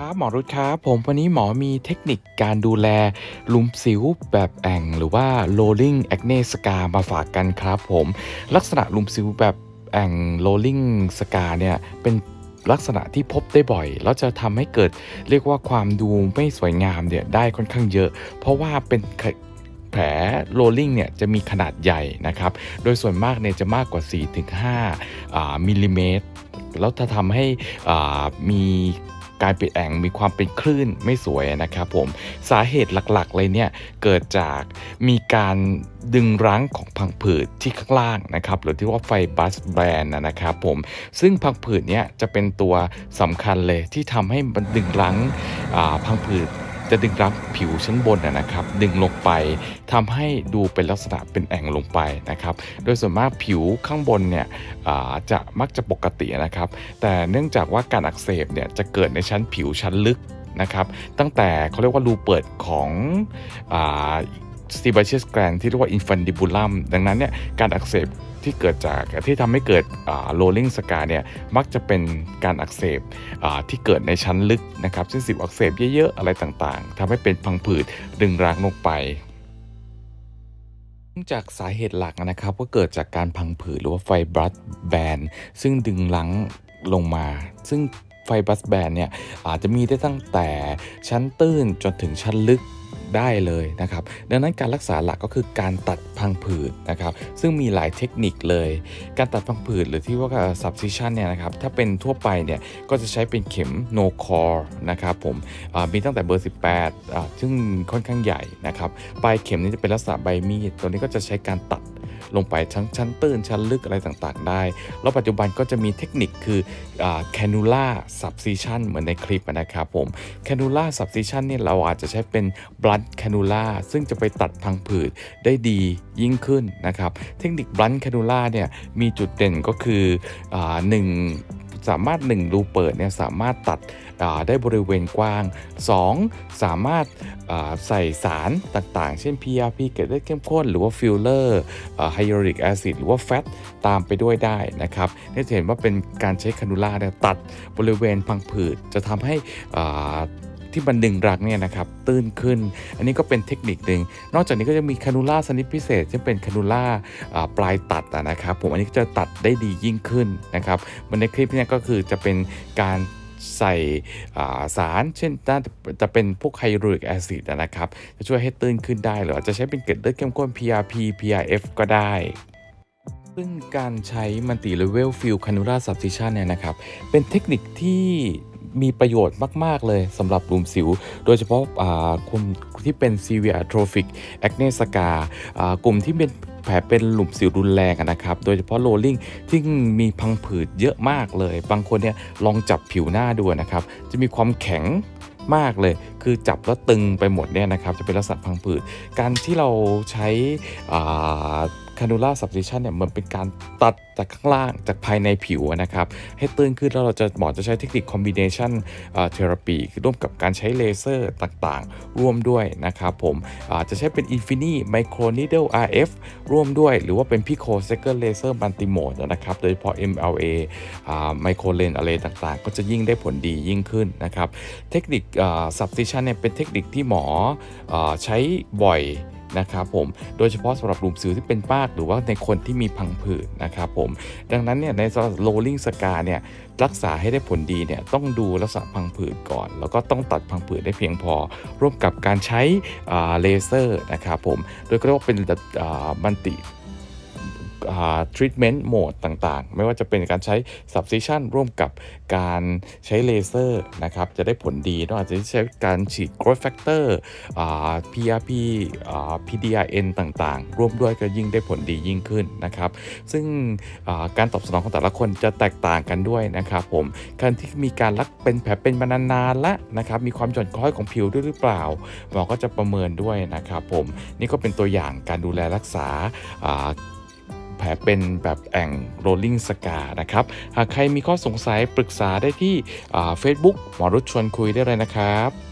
ครับหมอรุดครับผมวันนี้หมอมีเทคนิคการดูแลลุมสิวแบบแอ่งหรือว่า rolling acne scar มาฝากกันครับผมลักษณะลุมสิวแบบแอ่ง rolling scar เนี่ยเป็นลักษณะที่พบได้บ่อย แล้วจะทำให้เกิดเรียกว่าความดูไม่สวยงามเนี่ยได้ค่อนข้างเยอะ เพราะว่าเป็นแผล rolling เนี่ยจะมีขนาดใหญ่นะครับ โดยส่วนมากเนี่ยจะมากกว่า 4-5อ่ามิลลิเมตร แล้วถ้าทำให้มี การเป็นแอ่งมีความเป็นคลื่นไม่สวยนะครับผมสาเหตุหลักๆเลยเนี่ยเกิดจากมีการดึงรั้งของพังผืดที่ข้างล่างนะครับหรือที่ว่าไฟบัสแบรนนะครับผมซึ่งพังผืดเนี่ยจะเป็นตัวสำคัญเลยที่ทำให้มันดึงรั้งพังผืด จะดึงรับผิวชั้นบนนะครับ ดึงลงไปทำให้ดูเป็นลักษณะเป็นแอ่งลงไปนะครับ โดยส่วนมากผิวข้างบนเนี่ยอาจะมักจะปกตินะครับ แต่เนื่องจากว่าการอักเสบเนี่ยจะเกิดในชั้นผิวชั้นลึกนะครับ ตั้งแต่เขาเรียกว่ารูเปิดของอ สตีบ c เชียสแกรนที่เรียกว่าอินฟันดิบูลัมดังนั้นเนี่ยการอักเสบที่เกิดจากที่ทำให้เกิดโรลลิงสกาเนี่ยมักจะเป็นการอักเสบที่เกิดในชั้นลึกนะครับเช่นสิวอักเสบเยอะๆ อะไรต่างๆทำให้เป็นพังผืดดึงรั้งลงไปจากสาเหตุหลักนะครับก็เกิดจากการพังผืดหรือว่าไฟบรัสแบนซึ่งดึงรั้งลงมา ซึ่งไฟบัสแบนเนี่ยอาจจะมีได้ตั้งแต่ชั้นตื้นจนถึงชั้นลึก ได้เลยนะครับ ดังนั้นการรักษาหลักก็คือการตัดพังผืดนะครับ ซึ่งมีหลายเทคนิคเลย การตัดพังผืดหรือที่ว่า subcision เนี่ยนะครับ ถ้าเป็นทั่วไปเนี่ยก็จะใช้เป็นเข็ม no core นะครับผมมีตั้งแต่เบอร์ 18 ซึ่งค่อนข้างใหญ่นะครับ ปลายเข็มนี้จะเป็นลักษณะใบมีด ตัวนี้ก็จะใช้การตัด ลงไปทั้งชั้นตื้นชั้นลึกอะไรต่างๆ ได้ แล้วปัจจุบันก็จะมีเทคนิคคือแคนูล่าซับซิชันเหมือนในคลิปนะครับผมแคนูล่าซับซิชันเนี่ยเราอาจจะใช้เป็นบลัดแคนูล่าซึ่งจะไปตัดพังผืดได้ดียิ่งขึ้นนะครับ เทคนิคบลัดแคนูล่าเนี่ยมีจุดเด่นก็คืออหนึ่ง สามารถ 1 รูเปิดเนี่ยสามารถตัดได้บริเวณกว้าง 2 สามารถใส่สารต่างๆ เช่น PRP เกล็ดเลือดเข้มข้น หรือว่าฟิลเลอร์ไฮยาลูริกแอซิดหรือว่าแฟตตามไปด้วยได้นะครับนี่จะเห็นว่าเป็นการใช้คานูล่าเนี่ยตัดบริเวณพังผืดจะทำให้อ่า ที่มันดึงรักเนี่ยนะครับตื้นขึ้น อันนี้ก็เป็นเทคนิคหนึ่งนอกจากนี้ก็จะมีคานูล่าชนิดพิเศษที่เป็นคานูล่าปลายตัดนะครับ ผมอันนี้จะตัดได้ดียิ่งขึ้นนะครับมันในคลิปเนี้ก็คือจะเป็นการใส่าสารเช่นน่าจะเป็นพวกไฮยาลูริกแอซิดนะครับ จะช่วยให้ตื้นขึ้นได้หรืออาจจะใช้เป็นเกล็ดเลือดเข้มข้น PRP PRF ก็ได้ซึ่งการใช้มัลติเลเวลฟิลคานูล่าซับซิชันเนี่ยนะครับ เป็นเทคนิคที่ มีประโยชน์มาก ๆ เลยสำหรับกลุ่มสิว โดยเฉพาะคนที่เป็น severe atrophic acne scar อ่ากลุ่มที่เป็นแผลเป็นหลุมสิวรุนแรงนะครับ โดยเฉพาะโรลลิ่งที่มีพังผืดเยอะมากเลย บางคนเนี่ยลองจับผิวหน้าดูนะครับ จะมีความแข็งมากเลย คือจับแล้วตึงไปหมดเนี่ยนะครับ จะเป็นลักษณะพังผืด การที่เราใช้ คานูล่าซับซิชันเนี่ยมันเป็นการตัดจากข้างล่างจากภายในผิวนะครับ ให้ตื้นขึ้นแล้วเราจะหมอจะใช้เทคนิคคอมบิเนชันเทอราปีร่วมกับการใช้เลเซอร์ต่างๆ ร่วมด้วยนะครับผมอาจจะใช้เป็น Infini Micro Needle RF ร่วมด้วย หรือว่าเป็น Pico Second Laser Multi Mode นะครับ โดยเฉพาะ MLA Micro Lens อะไรต่างๆ ก็จะยิ่งได้ผลดียิ่งขึ้นนะครับ เทคนิค subcision เนี่ยเป็นเทคนิคที่หมออใช้บ่อย นะครับผมโดยเฉพาะสำหรับหลุมสิวที่เป็นปากหรือว่าในคนที่มีพังผืดนะครับผมดังนั้นเนี่ยในสำหรับ rolling scar เนี่ยรักษาให้ได้ผลดีเนี่ยต้องดูลักษณะพังผืดก่อน แล้วก็ต้องตัดพังผืดได้เพียงพอ ร่วมกับการใช้เลเซอร์นะครับผมโดยก็เรียกว่าเป็นมันติ ทรีทเมนต์โหมดต่างๆ ไม่ว่าจะเป็นการใช้ subcision ร่วมกับการใช้เลเซอร์นะครับ จะได้ผลดีนอกจากจะใช้การฉีด growth factor PRP PDRN ต่างๆ ร่วมด้วยก็ยิ่งได้ผลดียิ่งขึ้นนะครับ ซึ่งการตอบสนองของแต่ละคนจะแตกต่างกันด้วยนะครับผม การที่มีการรักเป็นแผลเป็นมานานๆและนะครับ มีความหย่อนคล้อยของผิวด้วยหรือเปล่า หมอก็จะประเมินด้วยนะครับผม นี่ก็เป็นตัวอย่างการดูแลรักษา แผลเป็นแบบแอ่ง rolling scar นะครับ หากใครมีข้อสงสัยปรึกษาได้ที่เฟซบุ๊กหมอรุชชวนคุยได้เลยนะครับ